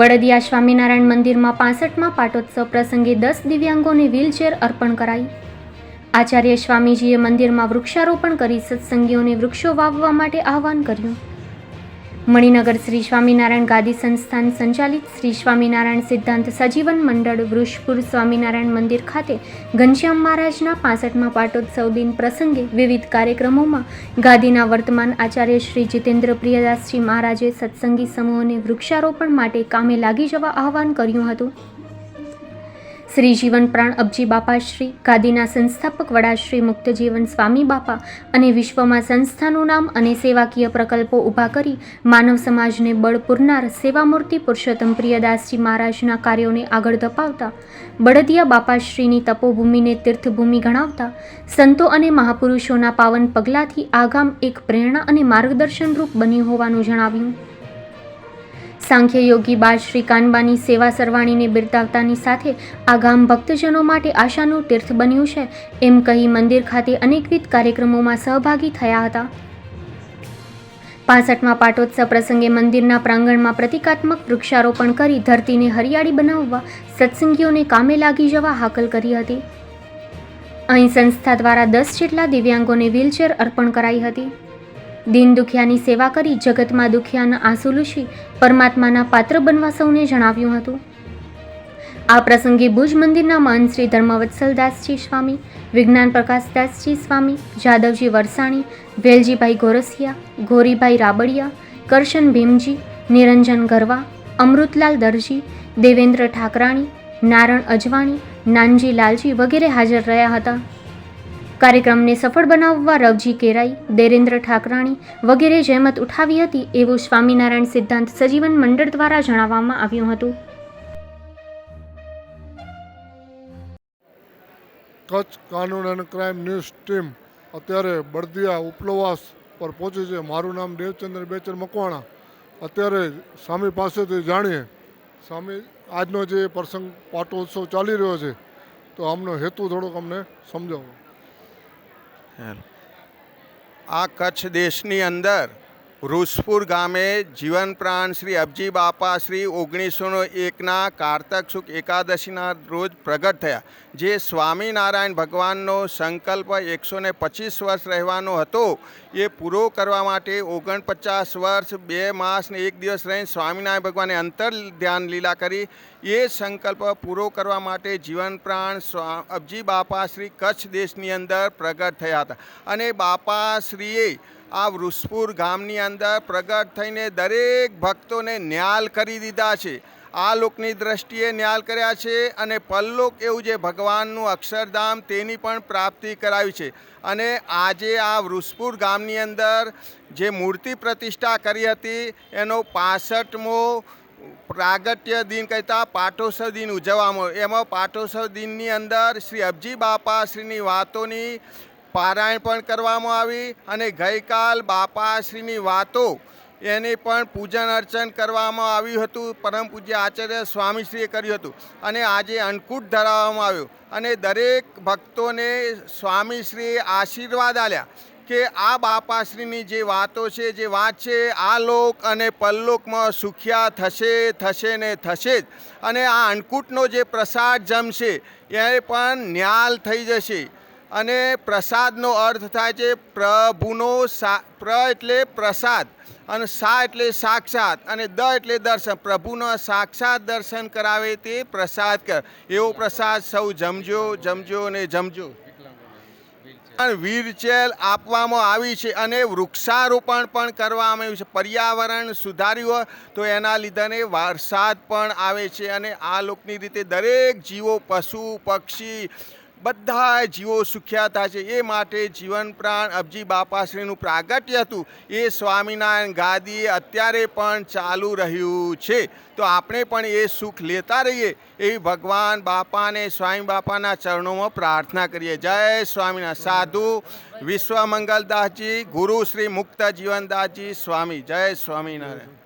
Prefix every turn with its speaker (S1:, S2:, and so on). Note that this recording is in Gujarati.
S1: બળદિયા સ્વામિનારાયણ મંદિરમાં પાસઠમાં પાટોત્સવ પ્રસંગે દસ દિવ્યાંગોને વ્હીલચેર અર્પણ કરાઈ. આચાર્ય સ્વામીજીએ મંદિરમાં વૃક્ષારોપણ કરી સત્સંગીઓને વૃક્ષો વાવવા માટે આહવાન કર્યું. મણિનગર શ્રી સ્વામિનારાયણ ગાદી સંસ્થાન સંચાલિત શ્રી સ્વામિનારાયણ સિદ્ધાંત સજીવન મંડળ વૃષપુર સ્વામિનારાયણ મંદિર ખાતે ઘનશ્યામ મહારાજના પાસઠમાં પાટોત્સવ દિન પ્રસંગે વિવિધ કાર્યક્રમોમાં ગાદીના વર્તમાન આચાર્ય શ્રી જીતેન્દ્ર પ્રિયદાસજી મહારાજે સત્સંગી સમૂહોને વૃક્ષારોપણ માટે કામે લાગી જવા આહવાન કર્યું હતું. શ્રી જીવન પ્રાણ અબજી બાપાશ્રી ગાદીના સંસ્થાપક વડાશ્રી મુક્તજીવન સ્વામી બાપા અને વિશ્વમાં સંસ્થાનું નામ અને સેવાકીય પ્રકલ્પો ઊભા કરી માનવ સમાજને બળ પૂરનાર સેવામૂર્તિ પુરુષોત્તમ પ્રિયદાસજી મહારાજના કાર્યોને આગળ ધપાવતા બળદિયા બાપાશ્રીની તપોભૂમિને તીર્થભૂમિ ગણાવતા સંતો અને મહાપુરુષોના પાવન પગલાંથી આ ગામ એક પ્રેરણા અને માર્ગદર્શનરૂપ બન્યું હોવાનું જણાવ્યું. સાંખ્ય યોગી બા શ્રી કાનબાની સેવા સરવાણીને બિરદાવતાની સાથે આ ગામ ભક્તજનો માટે આશાનું તીર્થ બન્યું છે. એમ કહી મંદિર ખાતે અનેકવિધ કાર્યક્રમોમાં સહભાગી થયા હતા. પાસઠમાં પાટોત્સવ પ્રસંગે મંદિરના પ્રાંગણમાં પ્રતિકાત્મક વૃક્ષારોપણ કરી ધરતીને હરિયાળી બનાવવા સત્સંગીઓને કામે લાગી જવા હાકલ કરી હતી. અહીં સંસ્થા દ્વારા દસ જેટલા દિવ્યાંગોને વ્હીલચેર અર્પણ કરાઈ હતી. દીન દુખિયાની સેવા કરી જગતમાં દુખિયાના આંસુ લૂછી પરમાત્માના પાત્ર બનવા સૌને જણાવ્યું હતું. આ પ્રસંગે ભુજ મંદિરના મહંત શ્રી ધર્મવત્સલદાસજી સ્વામી, વિજ્ઞાન પ્રકાશદાસજી સ્વામી, જાદવજી વરસાણી, વેલજીભાઈ ગોરસિયા, ગોરીભાઈ રાબડિયા, કરશન ભીમજી, નિરંજન ગરવા, અમૃતલાલ દરજી, દેવેન્દ્ર ઠાકરાણી, નારણ અજવાણી, નાનજી લાલજી વગેરે હાજર રહ્યા હતા. કાર્યક્રમને સફળ બનાવવા રવજી કેરાઈ, દેરેન્દ્ર ઠાકરાણી વગેરે જહેમત ઉઠાવી હતી એવું સ્વામિનારાયણ સિદ્ધાંત સજીવન મંડળ દ્વારા જણાવવામાં આવ્યું હતું.
S2: કચ્છ કાનૂન એન્ડ ક્રાઇમ ન્યૂઝ ટીમ અત્યારે બળદિયા ઉપલવાસ પર પહોંચી છે. મારું નામ દેવચંદ્ર બેચર મકવાણા. અત્યારે સ્વામી પાસેથી જાણીએ. સ્વામી, આજનો જે પ્રસંગ પાટોત્સવ ચાલી રહ્યો છે, તો આમનો હેતુ થોડોક અમને સમજાવો.
S3: આ કચ્છ દેશની અંદર વૃષપુર ગામે જીવન પ્રાણ શ્રી અબજી બાપા શ્રી ઓગણીસો એકના કારતક સુખ એકાદશીના રોજ પ્રગટ થયા, જે સ્વામિનારાયણ ભગવાનનો સંકલ્પ એકસો ને પચીસ વર્ષ રહેવાનો હતો. એ પૂરો કરવા માટે ઓગણપચાસ વર્ષ, બે માસ ને એક દિવસ રહીને સ્વામિનારાયણ ભગવાને અંતર ધ્યાન લીલા કરી. એ સંકલ્પ પૂરો કરવા માટે જીવન પ્રાણ સ્વા અબજી બાપા શ્રી કચ્છ દેશની અંદર પ્રગટ થયા હતા. અને બાપાશ્રીએ આ વૃષપુર ગામની અંદર પ્રગટ થઈને દરેક ભક્તોને ન્યાલ કરી દીધા છે. આ લોકની દ્રષ્ટિએ ન્યાલ કર્યા છે અને પલ્લોક એવું જે ભગવાનનું અક્ષરધામ તેની પણ પ્રાપ્તિ કરાવી છે. અને આજે આ વૃષપુર ગામની અંદર જે મૂર્તિ પ્રતિષ્ઠા કરી હતી, એનો પાસઠમો પ્રાગટ્ય દિન કહેતા પાટોત્સવ દિન ઉજવવામાં એમાં પાટોત્સવ દિનની અંદર શ્રી અબજી બાપાશ્રીની વાતોની પારાયણ પણ કરવામાં આવી અને ગઈકાલ બાપાશ્રીની વાતો એને પણ પૂજન અર્ચન કરવામાં આવ્યું હતું. પરમ પૂજ્ય આચાર્ય સ્વામીશ્રીએ કર્યું હતું અને આજે અન્નકૂટ ધરાવવામાં આવ્યું અને દરેક ભક્તોને સ્વામીશ્રીએ આશીર્વાદ આપ્યા કે આ બાપાશ્રીની જે વાતો છે, જે વાત છે, આ લોક અને પરલોકમાં સુખિયા થશે થશે ને થશે જ અને આ અન્નકૂટનો જે પ્રસાદ જમશે, એ પણ ન્યાલ થઈ જશે. અને પ્રસાદનો અર્થ થાય છે પ્રભુનો સા, પ્ર એટલે પ્રસાદ અને સા એટલે સાક્ષાત અને દ એટલે દર્શન. પ્રભુનો સાક્ષાત દર્શન કરાવે તે પ્રસાદ કર. એવો પ્રસાદ સૌ જમજો જમજો ને જમજો. પણ વ્હીલચેર આપવામાં આવી છે અને વૃક્ષારોપણ પણ કરવામાં આવ્યું છે. પર્યાવરણ સુધાર્યું હોય તો એના લીધે વરસાદ પણ આવે છે અને આ લોકની રીતે દરેક જીવો, પશુ, પક્ષી બધા જીવો સુખ્યા થાય છે. એ માટે જીવન પ્રાણ અબજી બાપાશ્રીનું પ્રાગટ્ય હતું. એ સ્વામિનારાયણ ગાદી અત્યારે પણ ચાલુ રહ્યું છે. તો આપણે પણ એ સુખ લેતા રહીએ એવી ભગવાન બાપાને, સ્વામી બાપાના ચરણોમાં પ્રાર્થના કરીએ. જય સ્વામિનારાયણ. સાધુ વિશ્વ મંગલદાસજી ગુરુ શ્રી મુક્ત જીવનદાસજી સ્વામી. જય સ્વામિનારાયણ.